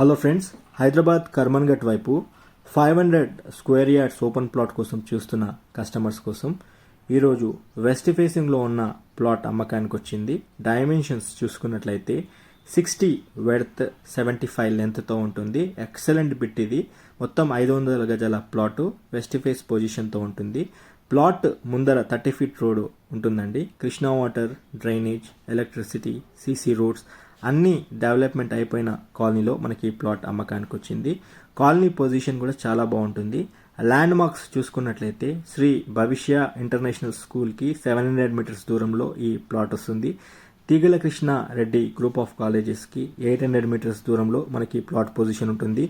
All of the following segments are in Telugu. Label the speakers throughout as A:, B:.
A: హలో ఫ్రెండ్స్ హైదరాబాద్ కర్మన్ఘట్ వైపు five hundred square yards open plot కోసం చూస్తున్న కస్టమర్స్ కోసం ఈరోజు వెస్ట్ ఫేసింగ్లో ఉన్న ప్లాట్ అమ్మకానికి వచ్చింది డైమెన్షన్స్ చూసుకున్నట్లయితే సిక్స్టీ వెడత్ సెవెంటీ ఫైవ్ లెంత్తో ఉంటుంది. ఎక్సలెంట్ బిట్ ఇది. మొత్తం ఐదు వందల గజాల ప్లాటు వెస్ట్ ఫేస్ పొజిషన్తో ఉంటుంది. ప్లాట్ ముందర థర్టీ ఫీట్ రోడ్ ఉంటుందండి. Krishna water drainage electricity CC roads అన్ని డెవలప్మెంట్ అయిపోయిన కాలనీలో మనకి ఈ ప్లాట్ అమ్మకానికి వచ్చింది కాలనీ పొజిషన్ కూడా చాలా బాగుంటుంది. ల్యాండ్ మార్క్స్ చూసుకున్నట్లయితే శ్రీ భవిష్య ఇంటర్నేషనల్ స్కూల్కి సెవెన్ హండ్రెడ్ మీటర్స్ దూరంలో ఈ ప్లాట్ వస్తుంది. తీగల కృష్ణ రెడ్డి గ్రూప్ ఆఫ్ కాలేజెస్కి ఎయిట్ హండ్రెడ్ మీటర్స్ దూరంలో మనకి ప్లాట్ పొజిషన్ ఉంటుంది.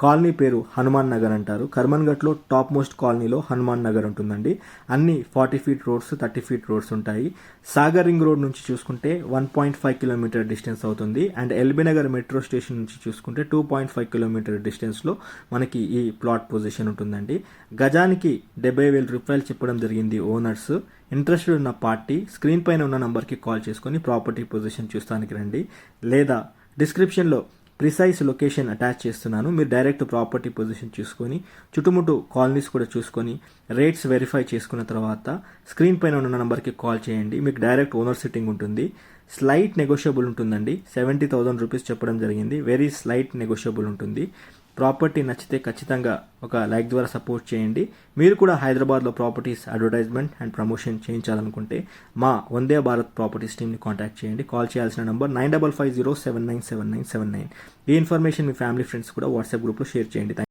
A: కాలనీ పేరు హనుమాన్ నగర్ అంటారు. కర్మన్ఘట్లో టాప్ మోస్ట్ కాలనీలో హనుమాన్ నగర్ ఉంటుందండి. అన్ని forty feet roads thirty feet roads ఉంటాయి. సాగర్ రింగ్ రోడ్ నుంచి చూసుకుంటే one point five kilometre distance అవుతుంది. And LB Nagar metro station నుంచి చూసుకుంటే టూ పాయింట్ ఫైవ్ కిలోమీటర్ డిస్టెన్స్లో మనకి ఈ ప్లాట్ పొజిషన్ ఉంటుందండి. గజానికి డెబ్బై వేల రూపాయలు చెప్పడం జరిగింది ఓనర్స్. ఇంట్రెస్టెడ్ ఉన్న పార్టీ స్క్రీన్ పైన ఉన్న నంబర్కి కాల్ చేసుకొని ప్రాపర్టీ పొజిషన్ చూస్తానికి రండి. లేదా డిస్క్రిప్షన్లో ప్రిసైజ్ లొకేషన్ అటాచ్ చేస్తున్నాను. మీరు డైరెక్ట్ ప్రాపర్టీ పొజిషన్ చూసుకొని చుట్టుముట్టు కాలనీస్ కూడా చూసుకొని రేట్స్ వెరిఫై చేసుకున్న తర్వాత స్క్రీన్ పైన ఉన్న నెంబర్కి కాల్ చేయండి. మీకు డైరెక్ట్ ఓనర్ సిట్టింగ్ ఉంటుంది. స్లైట్ నెగోషియబుల్ ఉంటుందండి. సెవెంటీ థౌసండ్ రూపీస్ చెప్పడం జరిగింది. వెరీ స్లైట్ నెగోషియబుల్ ఉంటుంది. ప్రాపర్టీ నచ్చితే ఖచ్చితంగా ఒక లైక్ ద్వారా సపోర్ట్ చేయండి. మీరు కూడా హైదరాబాద్లో ప్రాపర్టీస్ అడ్వర్టైజ్మెంట్ అండ్ ప్రమోషన్ చేయించాలనుకుంటే మా వందే భారత్ ప్రాపర్టీస్ టీమ్ని కాంటాక్ట్ చేయండి. కాల్ చేయాల్సిన number nine double five zero seven nine seven nine seven nine. ఈ ఇన్ఫర్మేషన్ మీ ఫ్యామిలీ ఫ్రెండ్స్ కూడా వాట్సాప్ గ్రూప్లో షేర్ చేయండి.